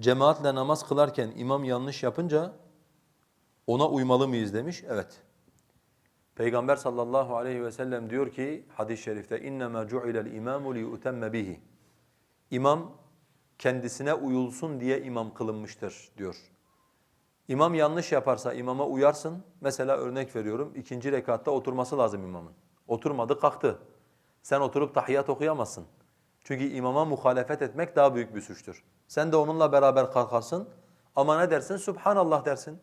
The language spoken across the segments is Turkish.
cemaatle namaz kılarken imam yanlış yapınca ona uymalı mıyız demiş. Evet. Peygamber sallallahu aleyhi ve sellem diyor ki hadis-i şerifte innema ju'ilel imamu liyutemme bihi. İmam kendisine uyulsun diye imam kılınmıştır diyor. İmam yanlış yaparsa imama uyarsın. Mesela örnek veriyorum ikinci rekatta oturması lazım imamın. Oturmadı kalktı. Sen oturup tahiyyat okuyamazsın. Çünkü imama muhalefet etmek daha büyük bir suçtur. Sen de onunla beraber kalkarsın ama ne dersin? Subhanallah dersin.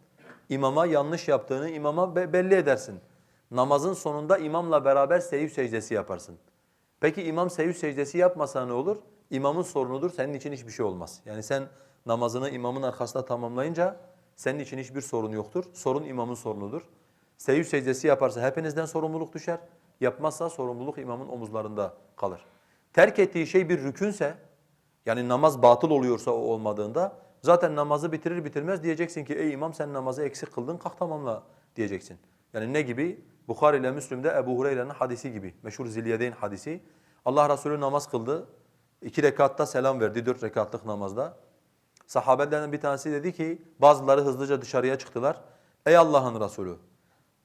İmama yanlış yaptığını imama be- belli edersin. Namazın sonunda imamla beraber sehiv secdesi yaparsın. Peki imam sehiv secdesi yapmasa ne olur? İmamın sorunudur, senin için hiçbir şey olmaz. Yani sen namazını imamın arkasında tamamlayınca senin için hiçbir sorun yoktur. Sorun imamın sorunudur. Sehiv secdesi yaparsa hepinizden sorumluluk düşer. Yapmazsa sorumluluk imamın omuzlarında kalır Terk ettiği şey bir rükünse, yani namaz batıl oluyorsa o olmadığında zaten namazı bitirir bitirmez diyeceksin ki ey imam sen namazı eksik kıldın kalk tamamla diyeceksin. Yani ne gibi? Bukhari ile Müslim'de Ebu Hureyre'nin hadisi gibi. Meşhur Zilyedeyn hadisi. Allah Resulü namaz kıldı. iki rekatta selam verdi dört rekatlık namazda. Sahabelerden bir tanesi dedi ki bazıları hızlıca dışarıya çıktılar. Ey Allah'ın Resulü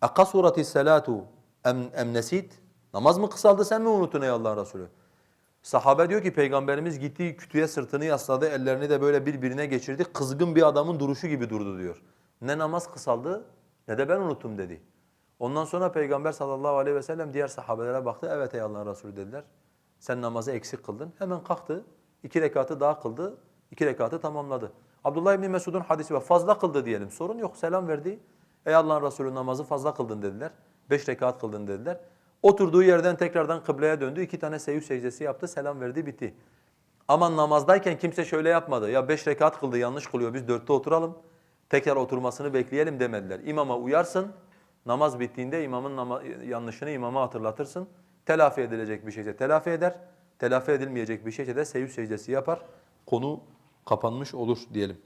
اَقَصُرَتِ السَّلَاتُ em, em nesit? Namaz mı kısaldı sen mi unuttun ey Allah'ın Resulü? Sahabe diyor ki peygamberimiz gitti kütüye sırtını yasladı, ellerini de böyle birbirine geçirdi. Kızgın bir adamın duruşu gibi durdu diyor. Ne namaz kısaldı ne de ben unuttum dedi. Ondan sonra peygamber sallallahu aleyhi ve sellem diğer sahabelere baktı. Evet ey Allah'ın Resulü dediler. Sen namazı eksik kıldın. Hemen kalktı. iki rekatı daha kıldı. iki rekatı tamamladı. Abdullah İbni Mesud'un hadisi var. Fazla kıldı diyelim. Sorun yok. Selam verdi. Ey Allah'ın Resulü namazı fazla kıldın dediler. Beş rekat kıldın dediler. Oturduğu yerden tekrardan kıbleye döndü. iki tane seyyü secdesi yaptı. Selam verdi. Bitti. Ama namazdayken kimse şöyle yapmadı. Ya beş rekat kıldı yanlış kılıyor biz dörtte oturalım. Tekrar oturmasını bekleyelim demediler. İmama uyarsın. Namaz bittiğinde imamın nama- yanlışını imama hatırlatırsın. Telafi edilecek bir şeyse telafi eder. Telafi edilmeyecek bir şeyse de seyyü secdesi yapar. Konu kapanmış olur diyelim.